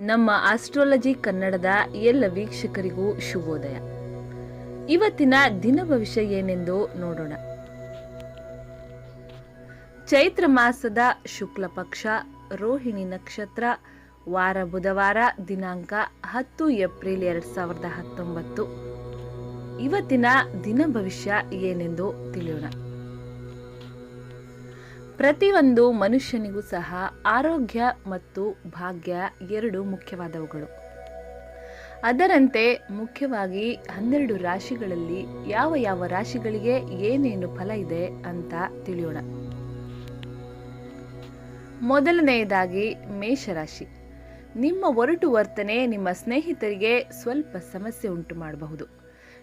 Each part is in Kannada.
ನಮ್ಮ ಆಸ್ಟ್ರಾಲಜಿ ಕನ್ನಡದ ಎಲ್ಲ ವೀಕ್ಷಕರಿಗೂ ಶುಭೋದಯ. ಇವತ್ತಿನ ದಿನ ಭವಿಷ್ಯ ಏನೆಂದು ನೋಡೋಣ. ಚೈತ್ರ ಮಾಸದ ಶುಕ್ಲ ಪಕ್ಷ, ರೋಹಿಣಿ ನಕ್ಷತ್ರ, ವಾರ ಬುಧವಾರ, ದಿನಾಂಕ ಹತ್ತು ಏಪ್ರಿಲ್ ಎರಡ್ ಸಾವಿರದ ಹತ್ತೊಂಬತ್ತು. ಇವತ್ತಿನ ದಿನ ಭವಿಷ್ಯ ಏನೆಂದು ತಿಳಿಯೋಣ. ಪ್ರತಿಯೊಂದು ಮನುಷ್ಯನಿಗೂ ಸಹ ಆರೋಗ್ಯ ಮತ್ತು ಭಾಗ್ಯ ಎರಡು ಮುಖ್ಯವಾದವುಗಳು. ಅದರಂತೆ ಮುಖ್ಯವಾಗಿ ಹನ್ನೆರಡು ರಾಶಿಗಳಲ್ಲಿ ಯಾವ ಯಾವ ರಾಶಿಗಳಿಗೆ ಏನೇನು ಫಲ ಇದೆ ಅಂತ ತಿಳಿಯೋಣ. ಮೊದಲನೆಯದಾಗಿ ಮೇಷರಾಶಿ. ನಿಮ್ಮ ಒರಟು ವರ್ತನೆ ನಿಮ್ಮ ಸ್ನೇಹಿತರಿಗೆ ಸ್ವಲ್ಪ ಸಮಸ್ಯೆ ಉಂಟು ಮಾಡಬಹುದು.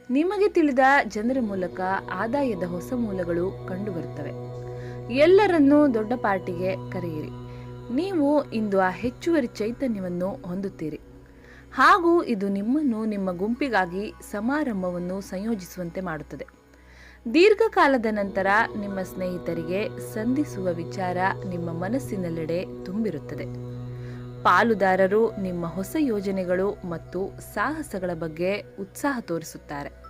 ನಿಮಗೆ ತಿಳಿದ ಜನರ ಮೂಲಕ ಆದಾಯದ ಹೊಸ ಮೂಲಗಳು ಕಂಡುಬರುತ್ತವೆ ಎಲ್ಲರನ್ನೂ ದೊಡ್ಡ ಪಾರ್ಟಿಗೆ ಕರೆಯಿರಿ. ನೀವು ಇಂದು ಆ ಹೆಚ್ಚುವರಿ ಚೈತನ್ಯವನ್ನು ಹೊಂದುತ್ತೀರಿ. ಹಾಗೂ ಇದು ನಿಮ್ಮನ್ನು ನಿಮ್ಮ ಗುಂಪಿಗಾಗಿ ಸಮಾರಂಭವನ್ನು ಸಂಯೋಜಿಸುವಂತೆ ಮಾಡುತ್ತದೆ. ದೀರ್ಘಕಾಲದ ನಂತರ ನಿಮ್ಮ ಸ್ನೇಹಿತರಿಗೆ ಸಂಧಿಸುವ ವಿಚಾರ ನಿಮ್ಮ ಮನಸ್ಸಿನೆಲ್ಲೆಡೆ ತುಂಬಿರುತ್ತದೆ. ಪಾಲುದಾರರು ನಿಮ್ಮ ಹೊಸ ಯೋಜನೆಗಳು ಮತ್ತು ಸಾಹಸಗಳ ಬಗ್ಗೆ ಉತ್ಸಾಹ ತೋರಿಸುತ್ತಾರೆ.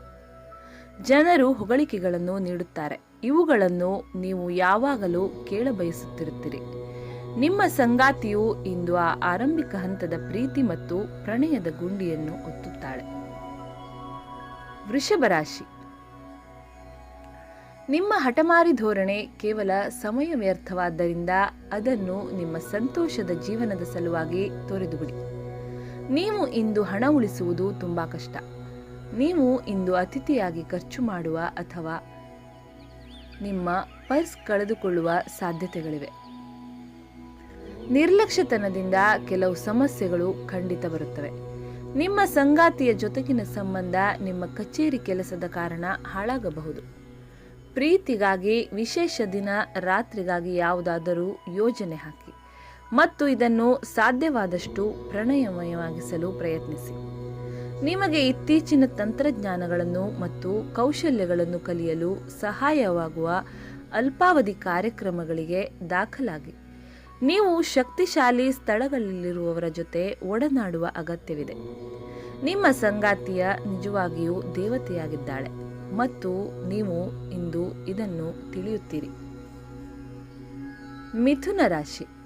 ಜನರು ಹೊಗಳಿಕೆಗಳನ್ನು ನೀಡುತ್ತಾರೆ. ಇವುಗಳನ್ನು ನೀವು ಯಾವಾಗಲೂ ಕೇಳಬಯಸುತ್ತಿರುತ್ತೀರಿ. ನಿಮ್ಮ ಸಂಗಾತಿಯು ಇಂದು ಆ ಆರಂಭಿಕ ಹಂತದ ಪ್ರೀತಿ ಮತ್ತು ಪ್ರಣಯದ ಗುಂಡಿಯನ್ನು ಒತ್ತುತ್ತಾಳೆ. ವೃಷಭ ರಾಶಿ. ನಿಮ್ಮ ಹಠಮಾರಿ ಧೋರಣೆ ಕೇವಲ ಸಮಯ ವ್ಯರ್ಥವಾದ್ದರಿಂದ ಅದನ್ನು ನಿಮ್ಮ ಸಂತೋಷದ ಜೀವನದ ಸಲುವಾಗಿ ತೊರೆದುಬಿಡಿ. ನೀವು ಇಂದು ಹಣ ಉಳಿಸುವುದು ತುಂಬಾ ಕಷ್ಟ. ನೀವು ಇಂದು ಅತಿಥಿಯಾಗಿ ಖರ್ಚು ಮಾಡುವ ಅಥವಾ ನಿಮ್ಮ ಪರ್ಸ್ ಕಳೆದುಕೊಳ್ಳುವ ಸಾಧ್ಯತೆಗಳಿವೆ. ನಿರ್ಲಕ್ಷ್ಯತನದಿಂದ ಕೆಲವು ಸಮಸ್ಯೆಗಳು ಖಂಡಿತ ಬರುತ್ತವೆ. ನಿಮ್ಮ ಸಂಗಾತಿಯ ಜೊತೆಗಿನ ಸಂಬಂಧ ನಿಮ್ಮ ಕಚೇರಿ ಕೆಲಸದ ಕಾರಣ ಹಾಳಾಗಬಹುದು. ಪ್ರೀತಿಗಾಗಿ, ವಿಶೇಷ ದಿನ, ರಾತ್ರಿಗಾಗಿ ಯಾವುದಾದರೂ ಯೋಜನೆ ಹಾಕಿ. ಮತ್ತು ಇದನ್ನು ಸಾಧ್ಯವಾದಷ್ಟು ಪ್ರಣಯಮಯವಾಗಿಸಲು ಪ್ರಯತ್ನಿಸಿ. ನಿಮಗೆ ಇತ್ತೀಚಿನ ತಂತ್ರಜ್ಞಾನಗಳನ್ನು ಮತ್ತು ಕೌಶಲ್ಯಗಳನ್ನು ಕಲಿಯಲು ಸಹಾಯವಾಗುವ ಅಲ್ಪಾವಧಿ ಕಾರ್ಯಕ್ರಮಗಳಿಗೆ ದಾಖಲಾಗಿ. ನೀವು ಶಕ್ತಿಶಾಲಿ ಸ್ಥಳಗಳಲ್ಲಿರುವವರ ಜೊತೆ ಒಡನಾಡುವ ಅಗತ್ಯವಿದೆ. ನಿಮ್ಮ ಸಂಗಾತಿಯ ನಿಜವಾಗಿಯೂ ದೇವತೆಯಾಗಿದ್ದಾಳೆ ಮತ್ತು ನೀವು ಇಂದು ಇದನ್ನು ತಿಳಿಯುತ್ತೀರಿ. ಮಿಥುನ ರಾಶಿ.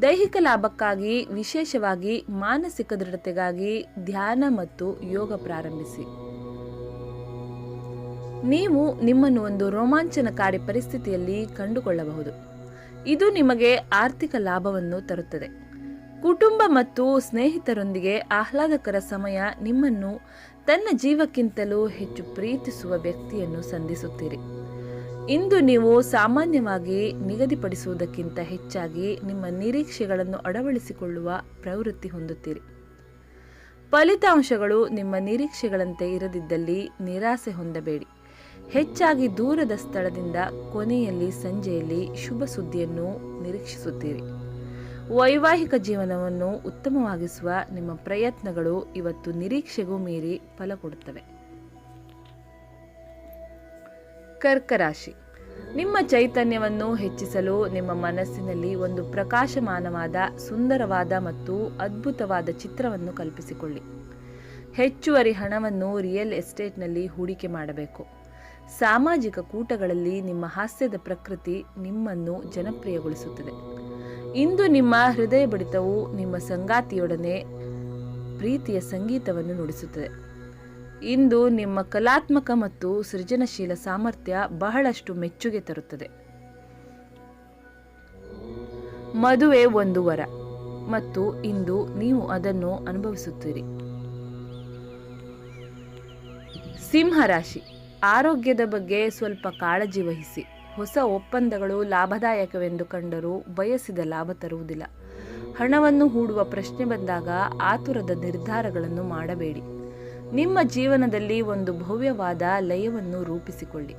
ದೈಹಿಕ ಲಾಭಕ್ಕಾಗಿ, ವಿಶೇಷವಾಗಿ ಮಾನಸಿಕ ದೃಢತೆಗಾಗಿ ಧ್ಯಾನ ಮತ್ತು ಯೋಗ ಪ್ರಾರಂಭಿಸಿ. ನೀವು ನಿಮ್ಮನ್ನು ಒಂದು ರೋಮಾಂಚನಕಾರಿ ಪರಿಸ್ಥಿತಿಯಲ್ಲಿ ಕಂಡುಕೊಳ್ಳಬಹುದು. ಇದು ನಿಮಗೆ ಆರ್ಥಿಕ ಲಾಭವನ್ನು ತರುತ್ತದೆ. ಕುಟುಂಬ ಮತ್ತು ಸ್ನೇಹಿತರೊಂದಿಗೆ ಆಹ್ಲಾದಕರ ಸಮಯ ನಿಮ್ಮನ್ನು ತನ್ನ ಜೀವಕ್ಕಿಂತಲೂ ಹೆಚ್ಚು ಪ್ರೀತಿಸುವ ವ್ಯಕ್ತಿಯನ್ನು ಸಂಧಿಸುತ್ತೀರಿ. ಇಂದು ನೀವು ಸಾಮಾನ್ಯವಾಗಿ ನಿಗದಿಪಡಿಸುವುದಕ್ಕಿಂತ ಹೆಚ್ಚಾಗಿ ನಿಮ್ಮ ನಿರೀಕ್ಷೆಗಳನ್ನು ಅಳವಡಿಸಿಕೊಳ್ಳುವ ಪ್ರವೃತ್ತಿ ಹೊಂದುತ್ತೀರಿ. ಫಲಿತಾಂಶಗಳು ನಿಮ್ಮ ನಿರೀಕ್ಷೆಗಳಂತೆ ಇರದಿದ್ದಲ್ಲಿ ನಿರಾಸೆ ಹೊಂದಬೇಡಿ. ಹೆಚ್ಚಾಗಿ ದೂರದ ಸ್ಥಳದಿಂದ ಕೊನೆಯಲ್ಲಿ ಸಂಜೆಯಲ್ಲಿ ಶುಭ ಸುದ್ದಿಯನ್ನು ನಿರೀಕ್ಷಿಸುತ್ತೀರಿ. ವೈವಾಹಿಕ ಜೀವನವನ್ನು ಉತ್ತಮವಾಗಿಸುವ ನಿಮ್ಮ ಪ್ರಯತ್ನಗಳು ಇವತ್ತು ನಿರೀಕ್ಷೆಗೂ ಮೀರಿ ಫಲ ಕೊಡುತ್ತವೆ. ಕರ್ಕರಾಶಿ. ನಿಮ್ಮ ಚೈತನ್ಯವನ್ನು ಹೆಚ್ಚಿಸಲು ನಿಮ್ಮ ಮನಸ್ಸಿನಲ್ಲಿ ಒಂದು ಪ್ರಕಾಶಮಾನವಾದ, ಸುಂದರವಾದ ಮತ್ತು ಅದ್ಭುತವಾದ ಚಿತ್ರವನ್ನು ಕಲ್ಪಿಸಿಕೊಳ್ಳಿ. ಹೆಚ್ಚುವರಿ ಹಣವನ್ನು ರಿಯಲ್ ಎಸ್ಟೇಟ್ನಲ್ಲಿ ಹೂಡಿಕೆ ಮಾಡಬೇಕು. ಸಾಮಾಜಿಕ ಕೂಟಗಳಲ್ಲಿ ನಿಮ್ಮ ಹಾಸ್ಯದ ಪ್ರಕೃತಿ ನಿಮ್ಮನ್ನು ಜನಪ್ರಿಯಗೊಳಿಸುತ್ತದೆ. ಇಂದು ನಿಮ್ಮ ಹೃದಯ ಬಡಿತವು ನಿಮ್ಮ ಸಂಗಾತಿಯೊಡನೆ ಪ್ರೀತಿಯ ಸಂಗೀತವನ್ನು ನುಡಿಸುತ್ತದೆ. ಇಂದು ನಿಮ್ಮ ಕಲಾತ್ಮಕ ಮತ್ತು ಸೃಜನಶೀಲ ಸಾಮರ್ಥ್ಯ ಬಹಳಷ್ಟು ಮೆಚ್ಚುಗೆ ತರುತ್ತದೆ. ಮದುವೆ ಒಂದು ವರ ಮತ್ತು ಇಂದು ನೀವು ಅದನ್ನು ಅನುಭವಿಸುತ್ತೀರಿ. ಸಿಂಹರಾಶಿ ಆರೋಗ್ಯದ ಬಗ್ಗೆ ಸ್ವಲ್ಪ ಕಾಳಜಿ ವಹಿಸಿ. ಹೊಸ ಒಪ್ಪಂದಗಳು ಲಾಭದಾಯಕವೆಂದು ಕಂಡರೂ ಬಯಸಿದ ಲಾಭ ತರುವುದಿಲ್ಲ. ಹಣವನ್ನು ಹೂಡುವ ಪ್ರಶ್ನೆ ಬಂದಾಗ ಆತುರದ ನಿರ್ಧಾರಗಳನ್ನು ಮಾಡಬೇಡಿ. ನಿಮ್ಮ ಜೀವನದಲ್ಲಿ ಒಂದು ಭವ್ಯವಾದ ಲಯವನ್ನು ರೂಪಿಸಿಕೊಳ್ಳಿ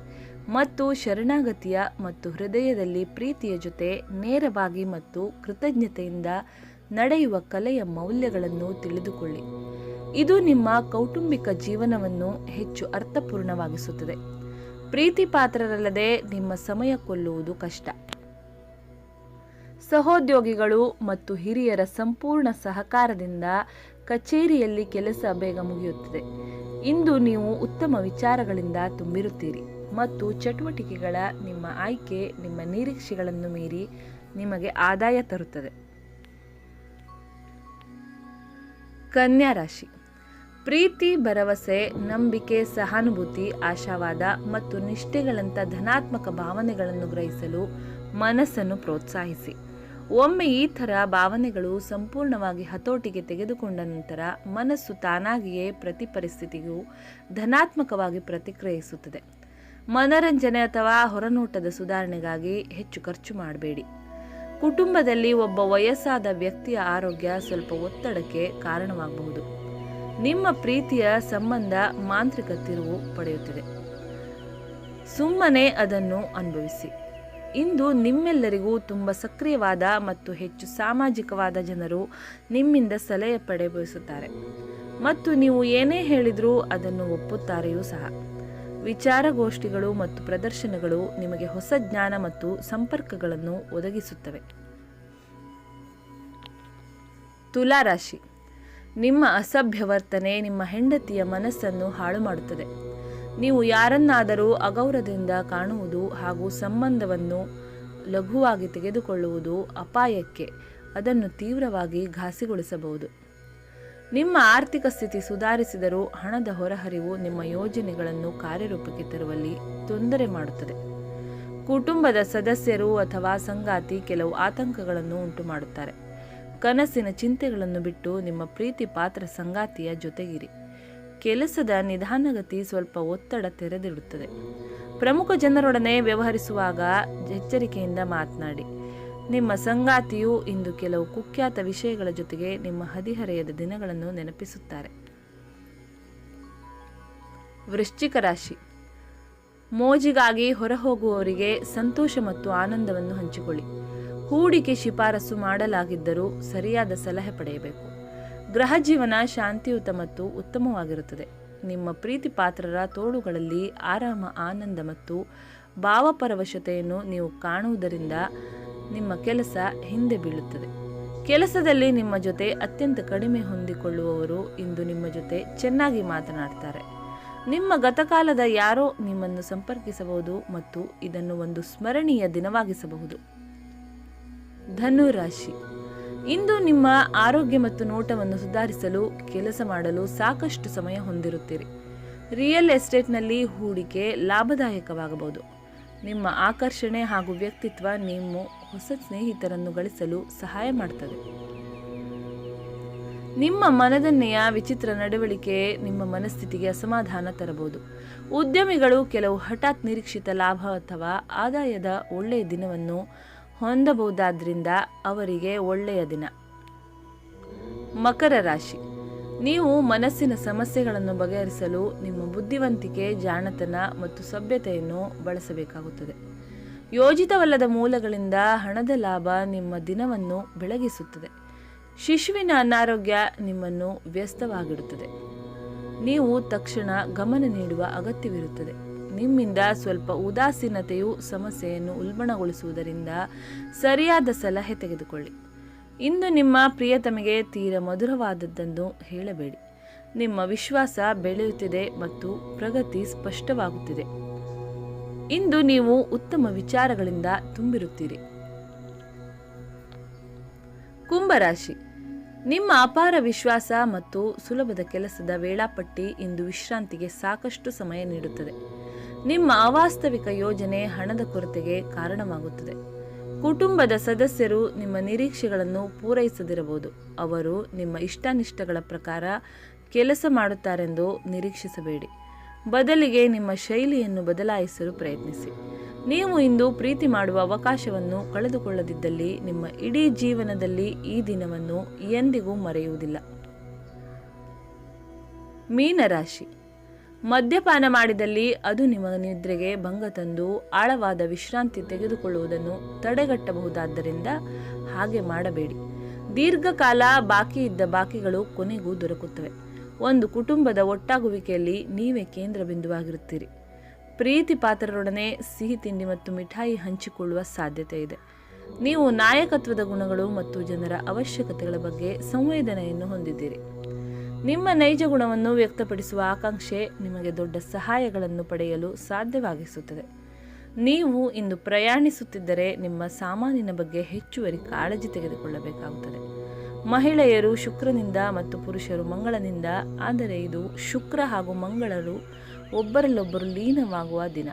ಮತ್ತು ಶರಣಾಗತಿಯ ಮತ್ತು ಹೃದಯದಲ್ಲಿ ಪ್ರೀತಿಯ ಜೊತೆ ನೇರವಾಗಿ ಮತ್ತು ಕೃತಜ್ಞತೆಯಿಂದ ನಡೆಯುವ ಕಲೆಯ ಮೌಲ್ಯಗಳನ್ನು ತಿಳಿದುಕೊಳ್ಳಿ. ಇದು ನಿಮ್ಮ ಕೌಟುಂಬಿಕ ಜೀವನವನ್ನು ಹೆಚ್ಚು ಅರ್ಥಪೂರ್ಣವಾಗಿಸುತ್ತದೆ. ಪ್ರೀತಿ ಪಾತ್ರರಲ್ಲದೆ ನಿಮ್ಮ ಸಮಯ ಕೊಲ್ಲುವುದು ಕಷ್ಟ. ಸಹೋದ್ಯೋಗಿಗಳು ಮತ್ತು ಹಿರಿಯರ ಸಂಪೂರ್ಣ ಸಹಕಾರದಿಂದ ಕಚೇರಿಯಲ್ಲಿ ಕೆಲಸ ಬೇಗ ಮುಗಿಯುತ್ತದೆ. ಇಂದು ನೀವು ಉತ್ತಮ ವಿಚಾರಗಳಿಂದ ತುಂಬಿರುತ್ತೀರಿ ಮತ್ತು ಚಟುವಟಿಕೆಗಳ ನಿಮ್ಮ ಆಯ್ಕೆ, ನಿಮ್ಮ ನಿರೀಕ್ಷೆಗಳನ್ನು ಮೀರಿ ನಿಮಗೆ ಆದಾಯ ತರುತ್ತದೆ. ಕನ್ಯಾ ರಾಶಿ. ಪ್ರೀತಿ, ಭರವಸೆ, ನಂಬಿಕೆ, ಸಹಾನುಭೂತಿ, ಆಶಾವಾದ ಮತ್ತು ನಿಷ್ಠೆಗಳಂಥ ಧನಾತ್ಮಕ ಭಾವನೆಗಳನ್ನು ಗ್ರಹಿಸಲು ಮನಸ್ಸನ್ನು ಪ್ರೋತ್ಸಾಹಿಸಿ. ಒಮ್ಮೆ ಈ ಥರ ಭಾವನೆಗಳು ಸಂಪೂರ್ಣವಾಗಿ ಹತೋಟಿಗೆ ತೆಗೆದುಕೊಂಡ ನಂತರ ಮನಸ್ಸು ತಾನಾಗಿಯೇ ಪ್ರತಿ ಪರಿಸ್ಥಿತಿಗೂ ಧನಾತ್ಮಕವಾಗಿ ಪ್ರತಿಕ್ರಿಯಿಸುತ್ತದೆ. ಮನರಂಜನೆ ಅಥವಾ ಹೊರನೋಟದ ಸುಧಾರಣೆಗಾಗಿ ಹೆಚ್ಚು ಖರ್ಚು ಮಾಡಬೇಡಿ. ಕುಟುಂಬದಲ್ಲಿ ಒಬ್ಬ ವಯಸ್ಸಾದ ವ್ಯಕ್ತಿಯ ಆರೋಗ್ಯ ಸ್ವಲ್ಪ ಒತ್ತಡಕ್ಕೆ ಕಾರಣವಾಗಬಹುದು. ನಿಮ್ಮ ಪ್ರೀತಿಯ ಸಂಬಂಧ ಮಾಂತ್ರಿಕ ತಿರುವು ಪಡೆಯುತ್ತಿದೆ. ಸುಮ್ಮನೆ ಅದನ್ನು ಅನುಭವಿಸಿ. ಇಂದು ನಿಮ್ಮೆಲ್ಲರಿಗೂ ತುಂಬ ಸಕ್ರಿಯವಾದ ಮತ್ತು ಹೆಚ್ಚು ಸಾಮಾಜಿಕವಾದ ಜನರು ನಿಮ್ಮಿಂದ ಸಲಹೆ ಪಡೆ ಬಯಸುತ್ತಾರೆ ಮತ್ತು ನೀವು ಏನೇ ಹೇಳಿದರೂ ಅದನ್ನು ಒಪ್ಪುತ್ತಾರೆಯೂ ಸಹ. ವಿಚಾರಗೋಷ್ಠಿಗಳು ಮತ್ತು ಪ್ರದರ್ಶನಗಳು ನಿಮಗೆ ಹೊಸ ಜ್ಞಾನ ಮತ್ತು ಸಂಪರ್ಕಗಳನ್ನು ಒದಗಿಸುತ್ತವೆ. ತುಲಾರಾಶಿ ನಿಮ್ಮ ಅಸಭ್ಯ ವರ್ತನೆ ನಿಮ್ಮ ಹೆಂಡತಿಯ ಮನಸ್ಸನ್ನು ಹಾಳು ಮಾಡುತ್ತದೆ ನೀವು ಯಾರನ್ನಾದರೂ ಅಗೌರವದಿಂದ ಕಾಣುವುದು ಹಾಗೂ ಸಂಬಂಧವನ್ನು ಲಘುವಾಗಿ ತೆಗೆದುಕೊಳ್ಳುವುದು ಅಪಾಯಕ್ಕೆ, ಅದನ್ನು ತೀವ್ರವಾಗಿ ಘಾಸಿಗೊಳಿಸಬಹುದು. ನಿಮ್ಮ ಆರ್ಥಿಕ ಸ್ಥಿತಿ ಸುಧಾರಿಸಿದರೂ ಹಣದ ಹೊರಹರಿವು ನಿಮ್ಮ ಯೋಜನೆಗಳನ್ನು ಕಾರ್ಯರೂಪಕ್ಕೆ ತರುವಲ್ಲಿ ತೊಂದರೆ ಮಾಡುತ್ತದೆ. ಕುಟುಂಬದ ಸದಸ್ಯರು ಅಥವಾ ಸಂಗಾತಿ ಕೆಲವು ಆತಂಕಗಳನ್ನು ಉಂಟು ಮಾಡುತ್ತಾರೆ ಕನಸಿನ ಚಿಂತೆಗಳನ್ನು ಬಿಟ್ಟು ನಿಮ್ಮ ಪ್ರೀತಿ ಪಾತ್ರ ಸಂಗಾತಿಯ ಜೊತೆಗಿರಿ. ಕೆಲಸದ ನಿಧಾನಗತಿ ಸ್ವಲ್ಪ ಒತ್ತಡ ತೆರೆದಿಡುತ್ತದೆ. ಪ್ರಮುಖ ಜನರೊಡನೆ ವ್ಯವಹರಿಸುವಾಗ ಎಚ್ಚರಿಕೆಯಿಂದ ಮಾತನಾಡಿ. ನಿಮ್ಮ ಸಂಗಾತಿಯು ಇಂದು ಕೆಲವು ಕುಖ್ಯಾತ ವಿಷಯಗಳ ಜೊತೆಗೆ ನಿಮ್ಮ ಹದಿಹರೆಯದ ದಿನಗಳನ್ನು ನೆನಪಿಸುತ್ತಾರೆ. ವೃಶ್ಚಿಕ ರಾಶಿ. ಮೋಜಿಗಾಗಿ ಹೊರಹೋಗುವವರಿಗೆ ಸಂತೋಷ ಮತ್ತು ಆನಂದವನ್ನು ಹಂಚಿಕೊಳ್ಳಿ. ಹೂಡಿಕೆ ಶಿಫಾರಸು ಮಾಡಲಾಗಿದ್ದರೂ ಸರಿಯಾದ ಸಲಹೆ ಪಡೆಯಬೇಕು. ಗೃಹ ಜೀವನ ಶಾಂತಿಯುತ ಮತ್ತು ಉತ್ತಮವಾಗಿರುತ್ತದೆ. ನಿಮ್ಮ ಪ್ರೀತಿ ಪಾತ್ರರ ತೋಳುಗಳಲ್ಲಿ ಆರಾಮ, ಆನಂದ ಮತ್ತು ಭಾವಪರವಶತೆಯನ್ನು ನೀವು ಕಾಣುವುದರಿಂದ ನಿಮ್ಮ ಕೆಲಸ ಹಿಂದೆ ಬೀಳುತ್ತದೆ. ಕೆಲಸದಲ್ಲಿ ನಿಮ್ಮ ಜೊತೆ ಅತ್ಯಂತ ಕಡಿಮೆ ಹೊಂದಿಕೊಳ್ಳುವವರು ಇಂದು ನಿಮ್ಮ ಜೊತೆ ಚೆನ್ನಾಗಿ ಮಾತನಾಡ್ತಾರೆ. ನಿಮ್ಮ ಗತಕಾಲದ ಯಾರೋ ನಿಮ್ಮನ್ನು ಸಂಪರ್ಕಿಸಬಹುದು ಮತ್ತು ಇದನ್ನು ಒಂದು ಸ್ಮರಣೀಯ ದಿನವಾಗಿಸಬಹುದು. ಧನು ರಾಶಿ ಇಂದು ನಿಮ್ಮ ಆರೋಗ್ಯ ಮತ್ತು ನೋಟವನ್ನು ಸುಧಾರಿಸಲು, ಕೆಲಸ ಮಾಡಲು ಸಾಕಷ್ಟು ಸಮಯ ಹೊಂದಿರುತ್ತೀರಿ. ರಿಯಲ್ ಎಸ್ಟೇಟ್ನಲ್ಲಿ ಹೂಡಿಕೆ ಲಾಭದಾಯಕವಾಗಬಹುದು. ನಿಮ್ಮ ಆಕರ್ಷಣೆ ಹಾಗೂ ವ್ಯಕ್ತಿತ್ವ ನಿಮ್ಮ ಹೊಸ ಸ್ನೇಹಿತರನ್ನು ಗಳಿಸಲು ಸಹಾಯ ಮಾಡುತ್ತದೆ ನಿಮ್ಮ ಮನದನ್ನೆಯ ವಿಚಿತ್ರ ನಡವಳಿಕೆ ನಿಮ್ಮ ಮನಸ್ಥಿತಿಗೆ ಅಸಮಾಧಾನ ತರಬಹುದು. ಉದ್ಯಮಿಗಳು ಕೆಲವು ಹಠಾತ್ ನಿರೀಕ್ಷಿತ ಲಾಭ ಅಥವಾ ಆದಾಯದ ಒಳ್ಳೆಯ ದಿನವನ್ನು ಹೊಂದಬಹುದಾದ್ರಿಂದ ಅವರಿಗೆ ಒಳ್ಳೆಯ ದಿನ. ಮಕರ ರಾಶಿ. ನೀವು ಮನಸ್ಸಿನ ಸಮಸ್ಯೆಗಳನ್ನು ಬಗೆಹರಿಸಲು ನಿಮ್ಮ ಬುದ್ಧಿವಂತಿಕೆ, ಜಾಣತನ ಮತ್ತು ಸಭ್ಯತೆಯನ್ನು ಬಳಸಬೇಕಾಗುತ್ತದೆ. ಯೋಜಿತವಲ್ಲದ ಮೂಲಗಳಿಂದ ಹಣದ ಲಾಭ ನಿಮ್ಮ ದಿನವನ್ನು ಬೆಳಗಿಸುತ್ತದೆ. ಶಿಶುವಿನ ಅನಾರೋಗ್ಯ ನಿಮ್ಮನ್ನು ವ್ಯಸ್ತವಾಗಿಡುತ್ತದೆ. ನೀವು ತಕ್ಷಣ ಗಮನ ನೀಡುವ ಅಗತ್ಯವಿರುತ್ತದೆ. ನಿಮ್ಮಿಂದ ಸ್ವಲ್ಪ ಉದಾಸೀನತೆಯು ಸಮಸ್ಯೆಯನ್ನು ಉಲ್ಬಣಗೊಳಿಸುವುದರಿಂದ ಸರಿಯಾದ ಸಲಹೆ ತೆಗೆದುಕೊಳ್ಳಿ. ಇಂದು ನಿಮ್ಮ ಪ್ರಿಯತಮಿಗೆ ತೀರ ಮಧುರವಾದದ್ದನ್ನು ಹೇಳಬೇಡಿ. ನಿಮ್ಮ ವಿಶ್ವಾಸ ಬೆಳೆಯುತ್ತಿದೆ ಮತ್ತು ಪ್ರಗತಿ ಸ್ಪಷ್ಟವಾಗುತ್ತಿದೆ. ಇಂದು ನೀವು ಉತ್ತಮ ವಿಚಾರಗಳಿಂದ ತುಂಬಿರುತ್ತೀರಿ. ಕುಂಭರಾಶಿ. ನಿಮ್ಮ ಅಪಾರ ವಿಶ್ವಾಸ ಮತ್ತು ಸುಲಭದ ಕೆಲಸದ ವೇಳಾಪಟ್ಟಿ ಇಂದು ವಿಶ್ರಾಂತಿಗೆ ಸಾಕಷ್ಟು ಸಮಯ ನೀಡುತ್ತದೆ. ನಿಮ್ಮ ಅವಾಸ್ತವಿಕ ಯೋಜನೆ ಹಣದ ಕೊರತೆಗೆ ಕಾರಣವಾಗುತ್ತದೆ. ಕುಟುಂಬದ ಸದಸ್ಯರು ನಿಮ್ಮ ನಿರೀಕ್ಷೆಗಳನ್ನು ಪೂರೈಸದಿರಬಹುದು. ಅವರು ನಿಮ್ಮ ಇಷ್ಟಾನಿಷ್ಟಗಳ ಪ್ರಕಾರ ಕೆಲಸ ಮಾಡುತ್ತಾರೆಂದು ನಿರೀಕ್ಷಿಸಬೇಡಿ. ಬದಲಿಗೆ ನಿಮ್ಮ ಶೈಲಿಯನ್ನು ಬದಲಾಯಿಸಲು ಪ್ರಯತ್ನಿಸಿ. ನೀವು ಇಂದು ಪ್ರೀತಿ ಮಾಡುವ ಅವಕಾಶವನ್ನು ಕಳೆದುಕೊಳ್ಳದಿದ್ದಲ್ಲಿ ನಿಮ್ಮ ಇಡೀ ಜೀವನದಲ್ಲಿ ಈ ದಿನವನ್ನು ಎಂದಿಗೂ ಮರೆಯುವುದಿಲ್ಲ. ಮೀನರಾಶಿ ಮದ್ಯಪಾನ ಮಾಡಿದಲ್ಲಿ ಅದು ನಿಮ್ಮ ನಿದ್ರೆಗೆ ಭಂಗ ತಂದು ಆಳವಾದ ವಿಶ್ರಾಂತಿ ತೆಗೆದುಕೊಳ್ಳುವುದನ್ನು ತಡೆಗಟ್ಟಬಹುದಾದ್ದರಿಂದ ಹಾಗೆ ಮಾಡಬೇಡಿ. ದೀರ್ಘಕಾಲ ಬಾಕಿ ಇದ್ದ ಬಾಕಿಗಳು ಕೊನೆಗೂ ದೊರಕುತ್ತವೆ. ಒಂದು ಕುಟುಂಬದ ಒಟ್ಟಾಗುವಿಕೆಯಲ್ಲಿ ನೀವೇ ಕೇಂದ್ರ ಬಿಂದುವಾಗಿರುತ್ತೀರಿ. ಪ್ರೀತಿ ಪಾತ್ರರೊಡನೆ ಸಿಹಿ ತಿಂಡಿ ಮತ್ತು ಮಿಠಾಯಿ ಹಂಚಿಕೊಳ್ಳುವ ಸಾಧ್ಯತೆ ಇದೆ. ನೀವು ನಾಯಕತ್ವದ ಗುಣಗಳು ಮತ್ತು ಜನರ ಅವಶ್ಯಕತೆಗಳ ಬಗ್ಗೆ ಸಂವೇದನೆಯನ್ನು ಹೊಂದಿದ್ದೀರಿ. ನಿಮ್ಮ ನೈಜ ಗುಣವನ್ನು ವ್ಯಕ್ತಪಡಿಸುವ ಆಕಾಂಕ್ಷೆ ನಿಮಗೆ ದೊಡ್ಡ ಸಹಾಯಗಳನ್ನು ಪಡೆಯಲು ಸಾಧ್ಯವಾಗಿಸುತ್ತದೆ. ನೀವು ಇಂದು ಪ್ರಯಾಣಿಸುತ್ತಿದ್ದರೆ ನಿಮ್ಮ ಸಾಮಾನಿನ ಬಗ್ಗೆ ಹೆಚ್ಚುವರಿ ಕಾಳಜಿ ತೆಗೆದುಕೊಳ್ಳಬೇಕಾಗುತ್ತದೆ. ಮಹಿಳೆಯರು ಶುಕ್ರನಿಂದ ಮತ್ತು ಪುರುಷರು ಮಂಗಳನಿಂದ, ಆದರೆ ಇದು ಶುಕ್ರ ಹಾಗೂ ಮಂಗಳರು ಒಬ್ಬರಲ್ಲೊಬ್ಬರು ಲೀನವಾಗುವ ದಿನ.